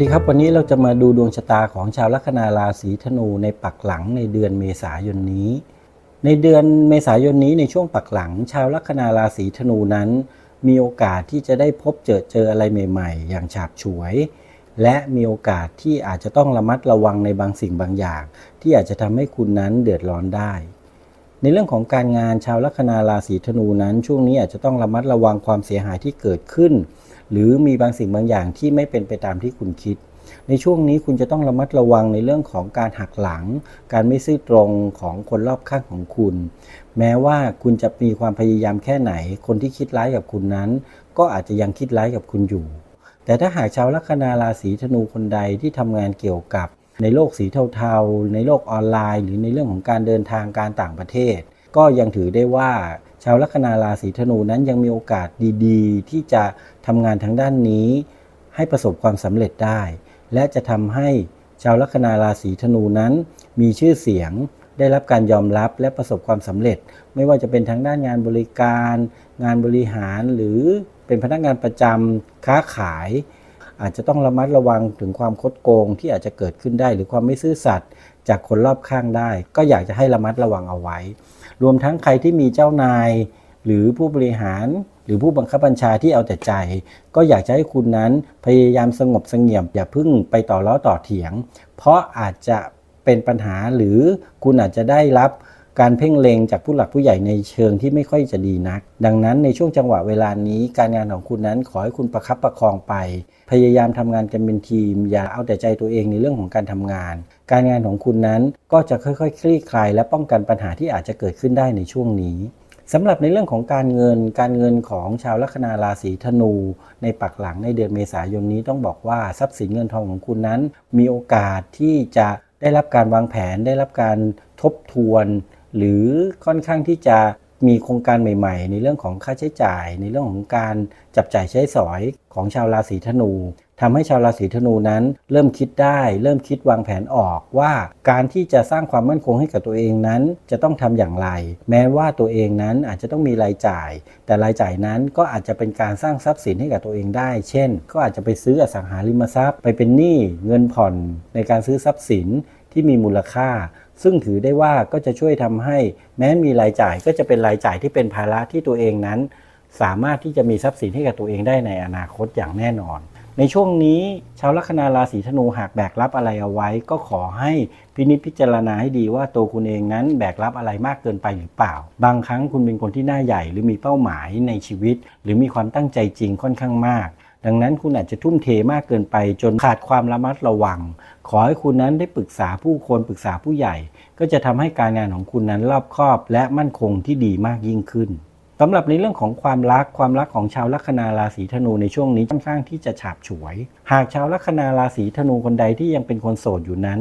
สดีครับวันนี้เราจะมาดูดวงชะตาของชาวลัคนาราศีธนูในปักหลังในเดือนเมษายนนี้ ในเดือนเมษายนนี้ในช่วงปักหลัง ชาวลัคนาราศีธนูนั้น มีโอกาสที่จะได้พบเจอเจออะไรใหม่ ๆ อย่างฉาบฉวย และมีโอกาสที่อาจจะต้องระมัดระวังในบางสิ่งบางอย่าง ที่อาจจะทำให้คุณนั้นเดือดร้อนได้ ในเรื่องของการงานชาวลัคนาราศีธนูนั้น ช่วงนี้อาจจะต้องระมัดระวังความเสียหายที่เกิดขึ้น หรือมีบางสิ่งบางอย่างที่ไม่เป็นไปตามที่คุณคิด ในช่วงนี้คุณจะต้องระมัดระวังในเรื่องของการหักหลัง การไม่ซื่อตรงของคนรอบข้างของคุณ แม้ว่าคุณจะมีความพยายามแค่ไหน คนที่คิดร้ายกับคุณนั้น ก็อาจจะยังคิดร้ายกับคุณอยู่ แต่ถ้าหากชาวลัคนาราศีธนูคนใดที่ทำงานเกี่ยวกับในโลกสีเทาๆ ในโลกออนไลน์ หรือในเรื่องของการเดินทางการต่างประเทศ ก็ยังถือได้ว่า ชาวลัคนาราศีธนูนั้นยังมีโอกาสดีๆ ที่จะทำงานทางด้านนี้ ให้ประสบความสำเร็จได้ และจะทำให้ชาวลัคนาราศีธนูนั้น มีชื่อเสียงได้รับการยอมรับและประสบความสำเร็จ ไม่ว่าจะเป็นทางด้านงานบริการ งานบริหารหรือเป็นพนักงานประจำค้าขาย อาจจะต้องระมัดระวังถึงความคดโกงที่อาจจะเกิดขึ้นได้ หรือความไม่ซื่อสัตย์จากคนรอบข้างได้ ก็อยากจะให้ระมัดระวังเอาไว้ รวมทั้งใครที่มีเจ้านาย หรือผู้บริหารหรือผู้บังคับบัญชาที่เอาแต่ใจ ก็อยากจะให้คุณนั้นพยายามสงบสงเียม อย่าพึ่งไปต่อล้อต่อเถียง เพราะอาจจะเป็นปัญหาหรือคุณอาจจะได้รับ การเพ่งเล็งจากผู้หลักผู้ใหญ่ในเชิงที่ไม่ค่อยจะดีนัก ดังนั้นในช่วงจังหวะเวลานี้การงานของคุณนั้นขอให้คุณประคับประคองไป พยายามทำงานกันเป็นทีม อย่าเอาแต่ใจตัวเองในเรื่องของการทำงาน การงานของคุณนั้นก็จะค่อยๆ คลี่คลาย และป้องกันปัญหาที่อาจจะเกิดขึ้นได้ในช่วงนี้สำหรับในเรื่องของการเงิน การเงินของชาวลัคนาราศีธนู ในปักหลังในเดือนเมษายนนี้ต้องบอกว่าทรัพย์สินเงินทองของคุณนั้น มีโอกาสที่จะได้รับการวางแผน ได้รับการทบทวน หรือค่อนข้างที่จะมีโครงการใหม่ๆ ในเรื่องของค่าใช้จ่าย ในเรื่องของการจับจ่ายใช้สอยของชาวราศีธนูทำให้ชาวราศีธนูนั้น เริ่มคิดได้ เริ่มคิดวางแผนออกว่าการที่จะสร้างความมั่นคงให้กับตัวเองนั้น จะต้องทำอย่างไร แม้ว่าตัวเองนั้นอาจจะต้องมีรายจ่าย แต่รายจ่ายนั้นก็อาจจะเป็นการสร้างทรัพย์สินให้กับตัวเองได้ เช่น ก็อาจจะไปซื้ออสังหาริมทรัพย์ ไปเป็นหนี้เงินผ่อนในการซื้อทรัพย์สินที่มีมูลค่า ซึ่งถือได้ว่าก็จะช่วยทำให้แม้มีรายจ่ายก็จะเป็นรายจ่ายที่เป็นภาระที่ตัวเองนั้น สามารถที่จะมีทรัพย์สินให้กับตัวเองได้ในอนาคตอย่างแน่นอน ในช่วงนี้ชาวลัคนาราศีธนูหากแบกรับอะไรเอาไว้ ก็ขอให้พินิจพิจารณาให้ดีว่าตัวคุณเองนั้นแบกรับอะไรมากเกินไปหรือเปล่า บางครั้งคุณเป็นคนที่หน้าใหญ่ หรือมีเป้าหมายในชีวิต หรือมีความตั้งใจจริงค่อนข้างมาก ดังนั้นคุณอาจจะทุ่มเทมากเกินไป จนขาดความระมัดระวัง ขอให้คุณนั้นได้ปรึกษาผู้คนปรึกษาผู้ใหญ่ ก็จะทำให้การงานของคุณนั้นรอบคอบ และมั่นคงที่ดีมากยิ่งขึ้นสำหรับในเรื่องของความรักความรักของชาวลัคนาราศีธนูในช่วงนี้ค่อนข้างที่จะฉาบฉวย หากชาวลัคนาราศีธนูคนใดที่ยังเป็นคนโสดอยู่นั้น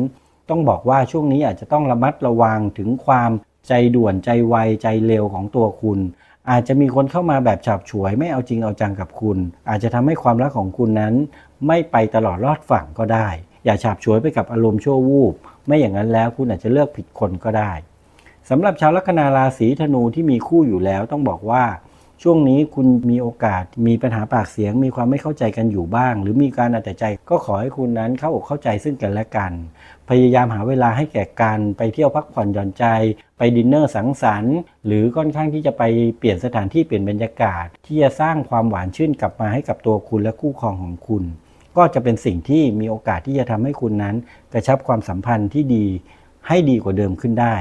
ต้องบอกว่าช่วงนี้อาจจะต้องระมัดระวังถึงความใจด่วนใจไวใจเร็วของตัวคุณ อาจจะมีคนเข้ามาแบบฉาบฉวย ไม่เอาจริงเอาจังกับคุณ อาจจะทำให้ความรักของคุณนั้น ไม่ไปตลอดรอดฝั่งก็ได้ อย่าฉาบฉวยไปกับอารมณ์ชั่ววูบ ไม่อย่างนั้นแล้วคุณอาจจะเลือกผิดคนก็ได้สำหรับชาวลัคนาราศีธนูที่มีคู่อยู่แล้วต้องบอกว่า ช่วงนี้คุณมีโอกาสมีปัญหาปากเสียง มีความไม่เข้าใจกันอยู่บ้าง หรือมีการอาแต่ใจก็ขอให้คุณนั้นเข้าอกเข้าใจซึ่งกันและกัน พยายามหาเวลาให้แก่กันไปเที่ยวพักผ่อนหย่อนใจ ไปดินเนอร์สังสรรค์ หรือค่อนข้างที่จะไปเปลี่ยนสถานที่เปลี่ยนบรรยากาศ ที่จะสร้างความหวานชื่นกลับมาให้กับตัวคุณและคู่ครองของคุณ ก็จะเป็นสิ่งที่มีโอกาสที่จะทำให้คุณนั้น กระชับความสัมพันธ์ที่ดี ให้ดีกว่าเดิมขึ้นได้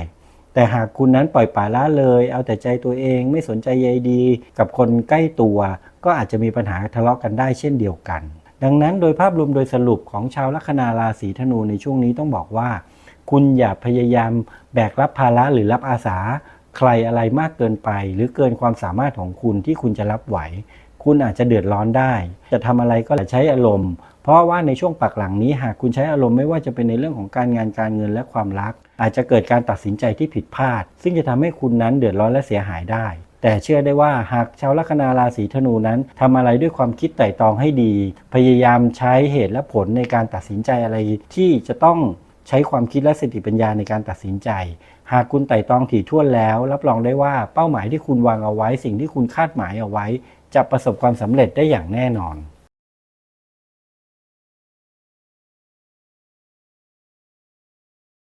แต่หากคุณนั้นปล่อยปละละเลย เอาแต่ใจตัวเองไม่สนใจใยดี กับคนใกล้ตัว ก็อาจจะมีปัญหาทะเลาะกันได้เช่นเดียวกัน ดังนั้นโดยภาพรวมโดยสรุปของชาวลัคนาราศีธนูในช่วงนี้ต้องบอกว่า คุณอย่าพยายามแบกรับภาระหรือรับอาสา ใครอะไรมากเกินไป หรือเกินความสามารถของคุณที่คุณจะรับไหว คุณอาจจะเดือดร้อนได้ จะทำอะไรก็ใช้อารมณ์ เพราะว่าในช่วงปักหลังนี้หากคุณใช้อารมณ์ไม่ว่าจะเป็นในเรื่องของการงานการเงินและความรัก อาจจะเกิดการตัดสินใจที่ผิดพลาด ซึ่งจะทำให้คุณนั้นเดือดร้อนและเสียหายได้ แต่เชื่อได้ว่าหากชาวลัคนาราศีธนูนั้นทำอะไรด้วยความคิดไตร่ตรองให้ดี พยายามใช้เหตุและผลในการตัดสินใจอะไรที่จะต้องใช้ความคิดและสติปัญญาในการตัดสินใจ หากคุณไต่ตรองถี่ถ้วนแล้ว รับรองได้ว่าเป้าหมายที่คุณวางเอาไว้ สิ่งที่คุณคาดหมายเอาไว้ จะประสบความสำเร็จได้อย่างแน่นอน